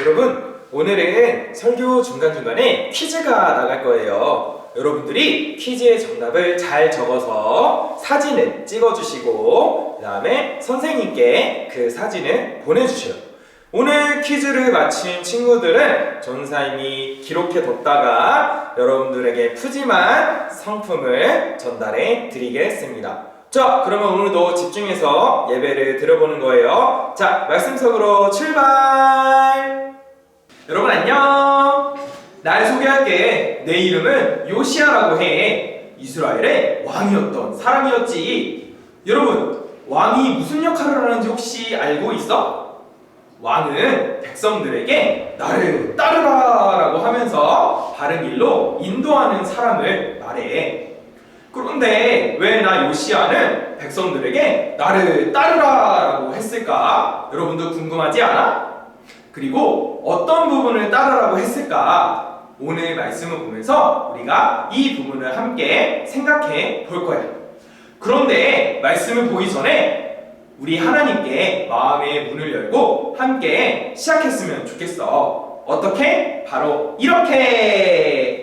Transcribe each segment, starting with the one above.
여러분, 오늘은 설교 중간중간에 퀴즈가 나갈 거예요. 여러분들이 퀴즈의 정답을 잘 적어서 사진을 찍어주시고, 그 다음에 선생님께 그 사진을 보내주셔요. 오늘 퀴즈를 마친 친구들은 전사님이 기록해 뒀다가 여러분들에게 푸짐한 상품을 전달해 드리겠습니다. 자, 그러면 오늘도 집중해서 예배를 들어보는 거예요. 자, 말씀석으로 출발! 여러분 안녕! 날 소개할게. 내 이름은 요시아라고 해. 이스라엘의 왕이었던 사람이었지. 여러분, 왕이 무슨 역할을 하는지 혹시 알고 있어? 왕은 백성들에게 나를 따르라 라고 하면서 바른 길로 인도하는 사람을 말해. 그런데 왜 나 요시아는 백성들에게 나를 따르라 라고 했을까? 여러분도 궁금하지 않아? 그리고 어떤 부분을 따르라고 했을까? 오늘 말씀을 보면서 우리가 이 부분을 함께 생각해 볼 거야. 그런데 말씀을 보기 전에 우리 하나님께 마음의 문을 열고 함께 시작했으면 좋겠어. 어떻게? 바로 이렇게!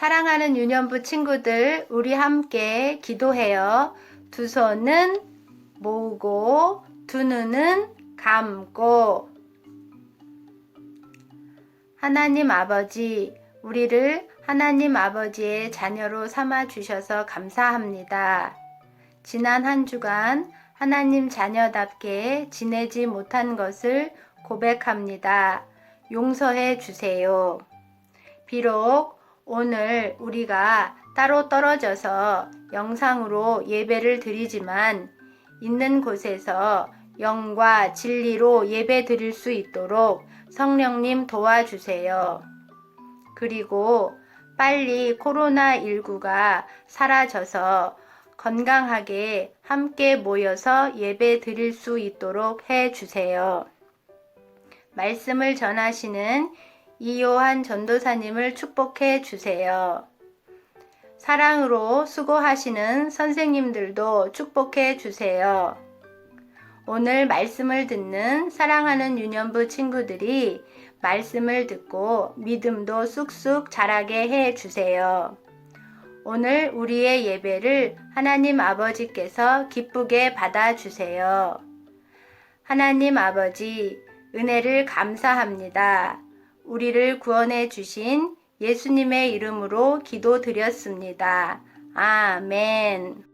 사랑하는 유년부 친구들, 우리 함께 기도해요. 두 손은 모으고, 두 눈은 감고. 하나님 아버지, 우리를 하나님 아버지의 자녀로 삼아 주셔서 감사합니다. 지난 한 주간 하나님 자녀답게 지내지 못한 것을 고백합니다. 용서해 주세요. 비록 오늘 우리가 따로 떨어져서 영상으로 예배를 드리지만 있는 곳에서 영과 진리로 예배 드릴 수 있도록 성령님 도와주세요. 그리고 빨리 코로나19가 사라져서 건강하게 함께 모여서 예배 드릴 수 있도록 해 주세요. 말씀을 전하시는 이요한 전도사님을 축복해 주세요. 사랑으로 수고하시는 선생님들도 축복해 주세요. 오늘 말씀을 듣는 사랑하는 유년부 친구들이 말씀을 듣고 믿음도 쑥쑥 자라게 해 주세요. 오늘 우리의 예배를 하나님 아버지께서 기쁘게 받아 주세요. 하나님 아버지, 은혜를 감사합니다. 우리를 구원해 주신 예수님의 이름으로 기도드렸습니다. 아멘.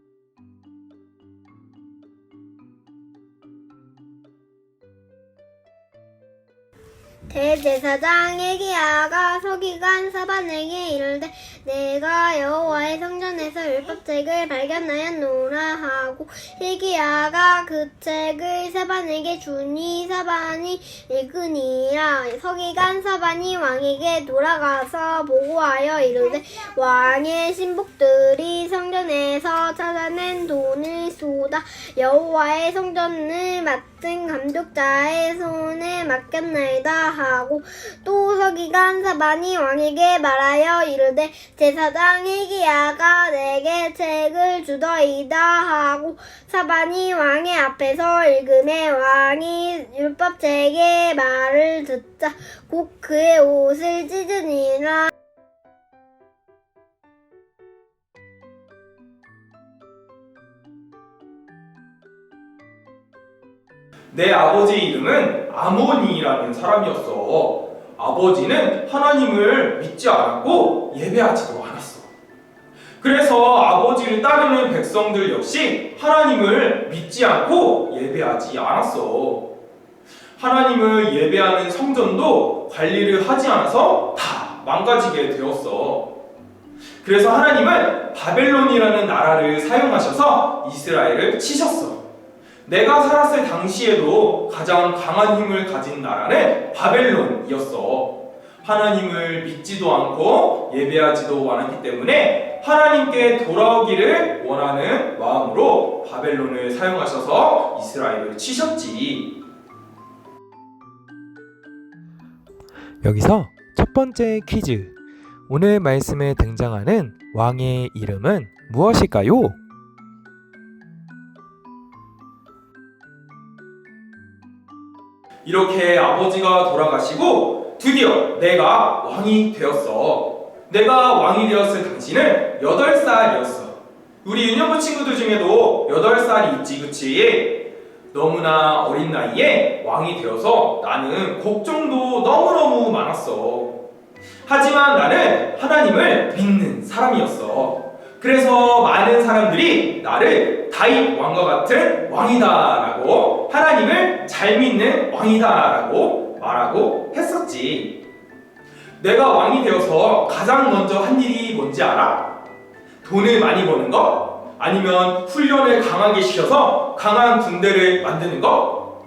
대제사장 예기야가 서기관 사반에게 이르되 내가 여호와의 성전에서 율법책을 발견하였노라 하고 예기야가 그 책을 사반에게 주니 사반이 읽으니라. 서기관 사반이 왕에게 돌아가서 보고하여 이르되 왕의 신복들이 성전에서 찾아낸 돈을 쏟아 여호와의 성전을 맡은 감독자의 손에 맡겼나이다 하고 또 서기관 사반이 왕에게 말하여 이르되 제사장 히기야가 내게 책을 주더이다 하고 사반이 왕의 앞에서 읽음에 왕이 율법책의 말을 듣자 곧 그의 옷을 찢으니라 내 아버지 이름은 아모니라는 사람이었어. 아버지는 하나님을 믿지 않았고 예배하지도 않았어. 그래서 아버지를 따르는 백성들 역시 하나님을 믿지 않고 예배하지 않았어. 하나님을 예배하는 성전도 관리를 하지 않아서 다 망가지게 되었어. 그래서 하나님은 바벨론이라는 나라를 사용하셔서 이스라엘을 치셨어. 내가 살았을 당시에도 가장 강한 힘을 가진 나라는 바벨론이었어. 하나님을 믿지도 않고 예배하지도 않았기 때문에 하나님께 돌아오기를 원하는 마음으로 바벨론을 사용하셔서 이스라엘을 치셨지. 여기서 첫 번째 퀴즈. 오늘 말씀에 등장하는 왕의 이름은 무엇일까요? 이렇게 아버지가 돌아가시고 드디어 내가 왕이 되었어. 내가 왕이 되었을 당시는 8살이었어. 우리 유년부 친구들 중에도 8살이 있지, 그치? 너무나 어린 나이에 왕이 되어서 나는 걱정도 너무너무 많았어. 하지만 나는 하나님을 믿는 사람이었어. 그래서 많은 사람들이 나를 다윗 왕과 같은 왕이다라고 하나님을 잘 믿는 왕이다라고 말하고 했었지. 내가 왕이 되어서 가장 먼저 한 일이 뭔지 알아? 돈을 많이 버는 거? 아니면 훈련을 강하게 시켜서 강한 군대를 만드는 거?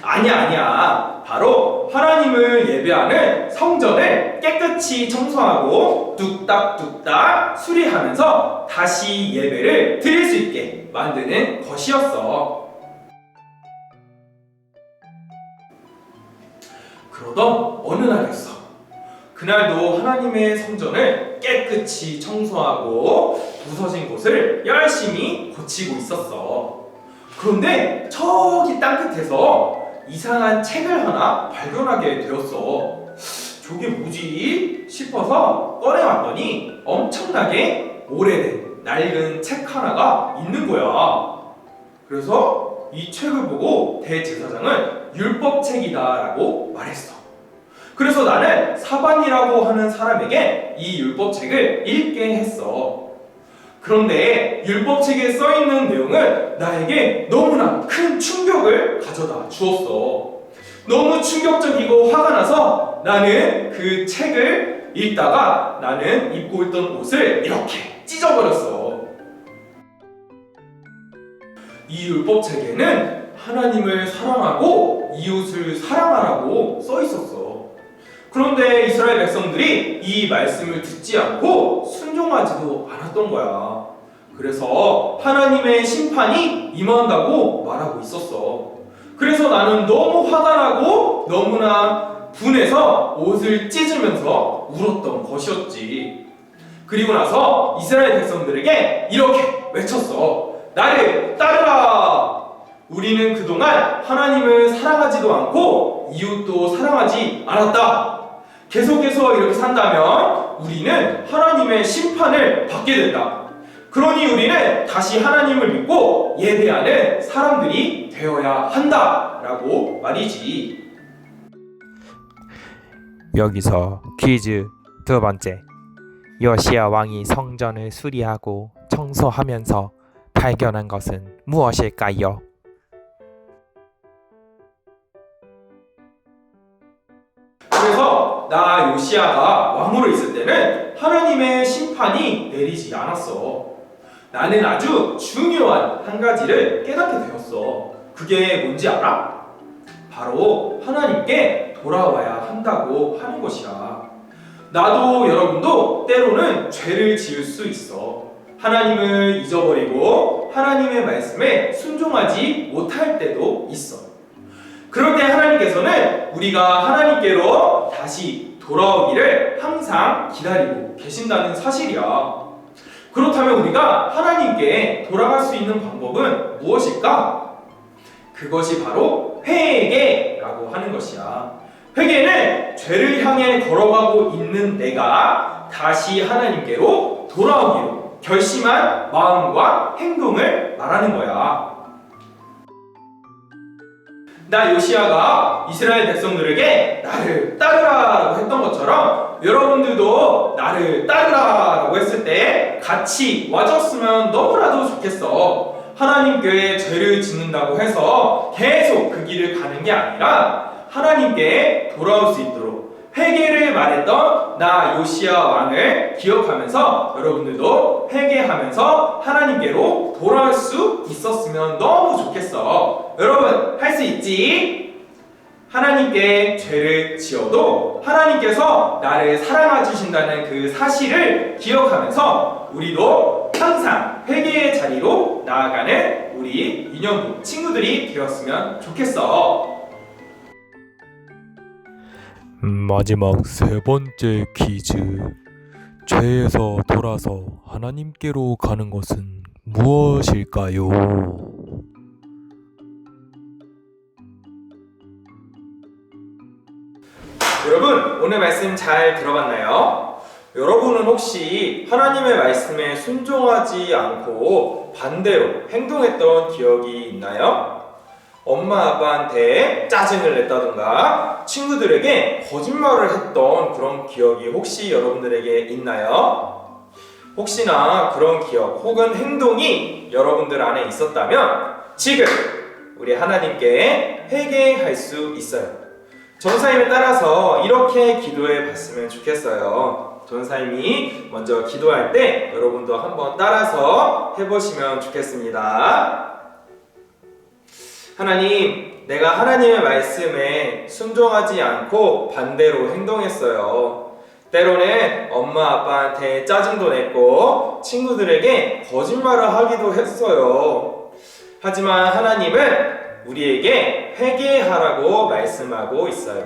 아니야, 아니야. 바로 하나님을 예배하는 성전을 깨끗이 청소하고 뚝딱뚝딱 수리하면서 다시 예배를 드릴 수 있게 만드는 것이었어. 그러던 어느 날이었어. 그날도 하나님의 성전을 깨끗이 청소하고 부서진 곳을 열심히 고치고 있었어. 그런데 저기 땅 끝에서 이상한 책을 하나 발견하게 되었어. 저게 뭐지 싶어서 꺼내왔더니 엄청나게 오래된 낡은 책 하나가 있는 거야. 그래서 이 책을 보고 대제사장은 율법책이다라고 말했어. 그래서 나는 사반이라고 하는 사람에게 이 율법책을 읽게 했어. 그런데 율법책에 써 있는 내용은 나에게 너무나 큰 충격을 가져다 주었어. 너무 충격적이고 화가 나서 나는 그 책을 읽다가 나는 입고 있던 옷을 이렇게 찢어버렸어. 이 율법책에는 하나님을 사랑하고 이웃을 사랑하라고 써 있었어. 그런데 이스라엘 백성들이 이 말씀을 듣지 않고 순종하지도 않았던 거야. 그래서 하나님의 심판이 임한다고 말하고 있었어. 그래서 나는 너무 화가 나고 너무나 분해서 옷을 찢으면서 울었던 것이었지. 그리고 나서 이스라엘 백성들에게 이렇게 외쳤어. 나를 따르라! 우리는 그동안 하나님을 사랑하지도 않고 이웃도 사랑하지 않았다. 계속해서 이렇게 산다면 우리는 하나님의 심판을 받게 된다. 그러니 우리는 다시 하나님을 믿고 예배하는 사람들이 되어야 한다. 라고 말이지. 여기서 퀴즈 두 번째. 요시야 왕이 성전을 수리하고 청소하면서 발견한 것은 무엇일까요? 그래서 나 요시아가 왕으로 있을 때는 하나님의 심판이 내리지 않았어. 나는 아주 중요한 한 가지를 깨닫게 되었어. 그게 뭔지 알아? 바로 하나님께 돌아와야 한다고 하는 것이야. 나도 여러분도 때로는 죄를 지을 수 있어. 하나님을 잊어버리고 하나님의 말씀에 순종하지 못할 때도 있어. 그럴 때 하나님께서는 우리가 하나님께로 다시 돌아오기를 항상 기다리고 계신다는 사실이야. 그렇다면 우리가 하나님께 돌아갈 수 있는 방법은 무엇일까? 그것이 바로 회개라고 하는 것이야. 회개는 죄를 향해 걸어가고 있는 내가 다시 하나님께로 돌아오기로 결심한 마음과 행동을 말하는 거야. 나 요시아가 이스라엘 백성들에게 나를 따르라라고 했던 것처럼 여러분들도 나를 따르라라고 했을 때 같이 와줬으면 너무나도 좋겠어. 하나님께 죄를 짓는다고 해서 계속 그 길을 가는 게 아니라 하나님께 돌아올 수 있도록 회개를 말했던 나 요시아 왕을 기억하면서 여러분들도 회개하면서 하나님께로 돌아올 수 있었으면 너무 좋겠어. 여러분 할 수 있지? 하나님께 죄를 지어도 하나님께서 나를 사랑해 주신다는 그 사실을 기억하면서 우리도 항상 회개의 자리로 나아가는 우리 인형부 친구들이 되었으면 좋겠어. 마지막 세 번째 퀴즈. 죄에서 돌아서 하나님께로 가는 것은 무엇일까요? 여러분 오늘 말씀 잘 들어봤나요? 여러분은 혹시 하나님의 말씀에 순종하지 않고 반대로 행동했던 기억이 있나요? 엄마 아빠한테 짜증을 냈다던가 친구들에게 거짓말을 했던 그런 기억이 혹시 여러분들에게 있나요? 혹시나 그런 기억 혹은 행동이 여러분들 안에 있었다면 지금 우리 하나님께 회개할 수 있어요. 전사님에 따라서 이렇게 기도해 봤으면 좋겠어요. 전사님이 먼저 기도할 때 여러분도 한번 따라서 해보시면 좋겠습니다. 하나님, 내가 하나님의 말씀에 순종하지 않고 반대로 행동했어요. 때로는 엄마 아빠한테 짜증도 냈고 친구들에게 거짓말을 하기도 했어요. 하지만 하나님은 우리에게 회개하라고 말씀하고 있어요.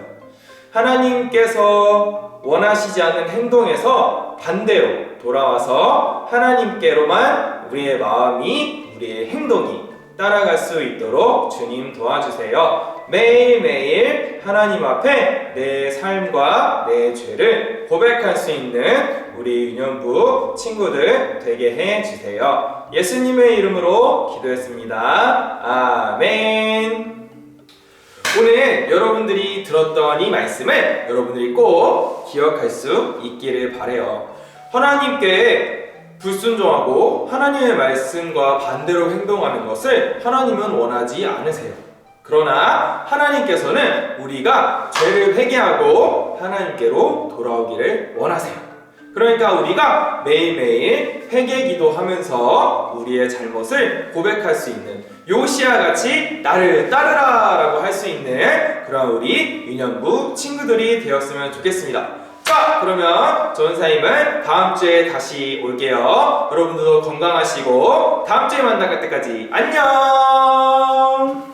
하나님께서 원하시지 않는 행동에서 반대로 돌아와서 하나님께로만 우리의 마음이, 우리의 행동이 따라갈 수 있도록 주님 도와주세요. 매일매일 하나님 앞에 내 삶과 내 죄를 고백할 수 있는 우리 유년부 친구들 되게 해 주세요. 예수님의 이름으로 기도했습니다. 아멘. 오늘 여러분들이 들었던 이 말씀을 여러분들이 꼭 기억할 수 있기를 바래요. 하나님께 불순종하고 하나님의 말씀과 반대로 행동하는 것을 하나님은 원하지 않으세요. 그러나 하나님께서는 우리가 죄를 회개하고 하나님께로 돌아오기를 원하세요. 그러니까 우리가 매일매일 회개 기도하면서 우리의 잘못을 고백할 수 있는 요시아 같이 나를 따르라 라고 할 수 있는 그런 우리 유년부 친구들이 되었으면 좋겠습니다. 자, 그러면 전사님은 다음 주에 다시 올게요. 여러분들도 건강하시고 다음 주에 만날 때까지 안녕.